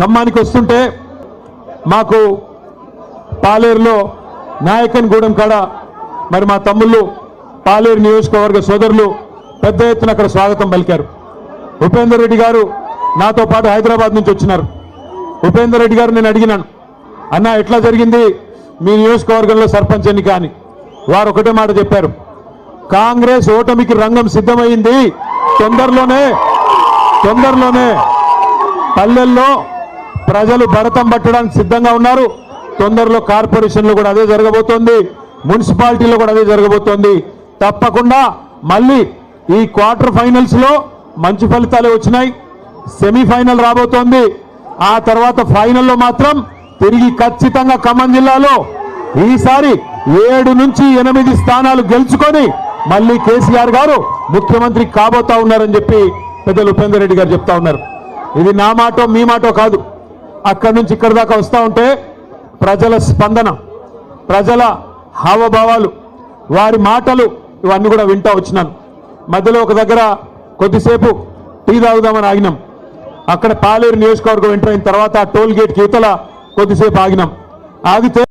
ఖమ్మానికి వస్తుంటే మాకు పాలేరులో నాయకన్ గూడెం కాడ మరి మా తమ్ముళ్ళు పాలేరు నియోజకవర్గ సోదరులు పెద్ద ఎత్తున అక్కడ స్వాగతం పలికారు. ఉపేందర్ రెడ్డి గారు నాతో పాటు హైదరాబాద్ నుంచి వచ్చినారు. ఉపేందర్ రెడ్డి గారు నేను అడిగినాను అన్న ఎట్లా జరిగింది మీ నియోజకవర్గంలో సర్పంచ్ ఎన్నిక? అని. వారు ఒకటే మాట చెప్పారు కాంగ్రెస్ ఓటమికి రంగం సిద్ధమైంది. తొందరలోనే తొందరలోనే పల్లెల్లో ప్రజలు భరతం పట్టడానికి సిద్ధంగా ఉన్నారు. తొందరలో కార్పొరేషన్లో కూడా అదే జరగబోతోంది. మున్సిపాలిటీలో కూడా అదే జరగబోతోంది. తప్పకుండా మళ్ళీ ఈ క్వార్టర్ ఫైనల్స్లో మంచి ఫలితాలే వచ్చినాయి. సెమీఫైనల్ రాబోతోంది. ఆ తర్వాత ఫైనల్లో మాత్రం తిరిగి ఖచ్చితంగా ఖమ్మం జిల్లాలో ఈసారి ఏడు నుంచి ఎనిమిది స్థానాలు గెలుచుకొని మళ్ళీ కేసీఆర్ గారు ముఖ్యమంత్రి కాబోతా ఉన్నారని చెప్పి పెద్దలు ఉపేందర్ రెడ్డి గారు చెప్తా ఉన్నారు. ఇది నా మాటో మీ మాటో కాదు. అక్కడి నుంచి ఇక్కడి దాకా వస్తూ ఉంటే ప్రజల స్పందన ప్రజల హావభావాలు వారి మాటలు ఇవన్నీ కూడా వింటా వచ్చినాను. మధ్యలో ఒక దగ్గర కొద్దిసేపు టీ తాగుదామని ఆగినాం. అక్కడ పాలేరు నియోజకవర్గం ఎంటర్ అయిన తర్వాత ఆ టోల్ గేట్ యువతల కొద్దిసేపు ఆగినాం. ఆగితే